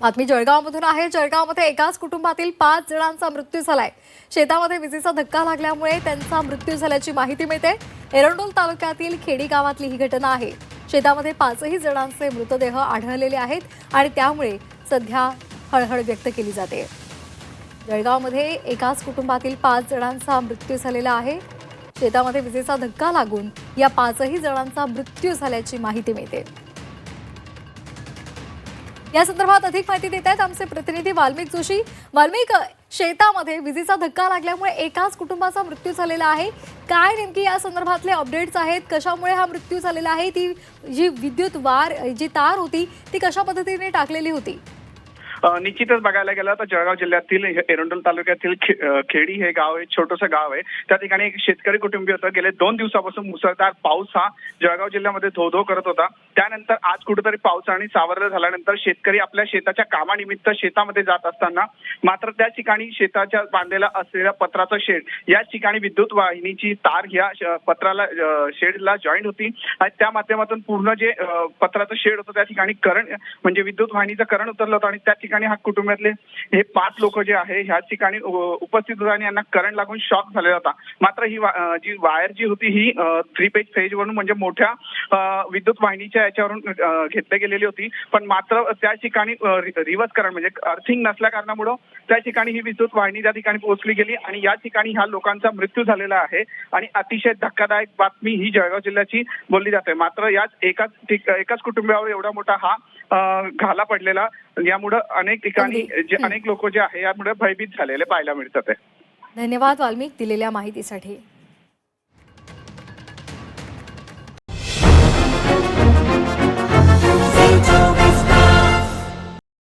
बातमी जळगावमधून आहे. जळगावमध्ये एकाच कुटुंबातील पाच जणांचा मृत्यू झालाय. शेतामध्ये विजेचा धक्का लागल्यामुळे त्यांचा मृत्यू झाल्याची माहिती मिळते. एरंडोल तालुक्यातील खेडी गावातली ही घटना आहे. शेतामध्ये पाचही जणांचे मृतदेह आढळलेले आहेत आणि त्यामुळे सध्या हळहळ व्यक्त केली जाते. जळगावमध्ये एकाच कुटुंबातील पाच जणांचा मृत्यू झालेला आहे. शेतामध्ये विजेचा धक्का लागून या पाचही जणांचा मृत्यू झाल्याची माहिती मिळते. या संदर्भात अधिक माहिती देत आहेत आमचे प्रतिनिधी वाल्मिक जोशी. वाल्मिक शेतामध्ये विजेचा धक्का लागल्यामुळे एकाच कुटुंबाचा मृत्यू झालेला आहे. काय नेमकी या संदर्भातले अपडेट्स आहेत? कशामुळे हा मृत्यू झालेला आहे? ती जी विद्युत वार जी तार होती ती कशा पद्धतीने टाकलेली होती? निश्चितच बघायला गेलं तर जळगाव जिल्ह्यातील एरंडोल तालुक्यातील खेडी हे गाव आहे छोटंसं गाव आहे. त्या ठिकाणी एक शेतकरी कुटुंबीय होतं. गेले दोन दिवसापासून मुसळधार पाऊस हा जळगाव जिल्ह्यामध्ये धो धो करत होता. त्यानंतर आज कुठेतरी पावसाने सावरलं झाल्यानंतर शेतकरी आपल्या शेताच्या कामानिमित्त शेतामध्ये जात असताना मात्र त्या ठिकाणी शेताच्या बांधलेला असलेल्या पत्राचं शेड या ठिकाणी विद्युत वाहिनीची तार ह्या पत्राला शेडला जॉईंट होती. आणि त्या माध्यमातून पूर्ण जे पत्राचं शेड होतं त्या ठिकाणी करंट म्हणजे विद्युत वाहिनीचं करंट उतरलं होतं आणि त्या ठिकाणी हा कुटुंबातले हे पाच लोक जे आहे ह्या ठिकाणी उपस्थित होते आणि यांना करंट लागून शॉक झालेला होता. मात्र ही जी वायर जी होती ही थ्री पेज फेज वरून म्हणजे मोठ्या विद्युत वाहिनीच्या याच्यावरून घेतली गेलेली होती. पण मात्र त्या ठिकाणी रिव्हर्स करंट म्हणजे अर्थिंग नसल्या कारणामुळे त्या ठिकाणी ही विद्युत वाहिनी त्या ठिकाणी पोहोचली गेली आणि या ठिकाणी ह्या लोकांचा मृत्यू झालेला आहे आणि अतिशय धक्कादायक बातमी ही जळगाव जिल्ह्याची बोलली जाते. मात्र याच एकाच एकाच कुटुंबावर एवढा मोठा हा घाला पडलेला यामुळं अनेक ठिकाणी. जे अनेक लोक जे आहे यामुळे भयभीत झालेले पाहायला मिळतात धन्यवाद वाल्मिक दिलेल्या माहितीसाठी.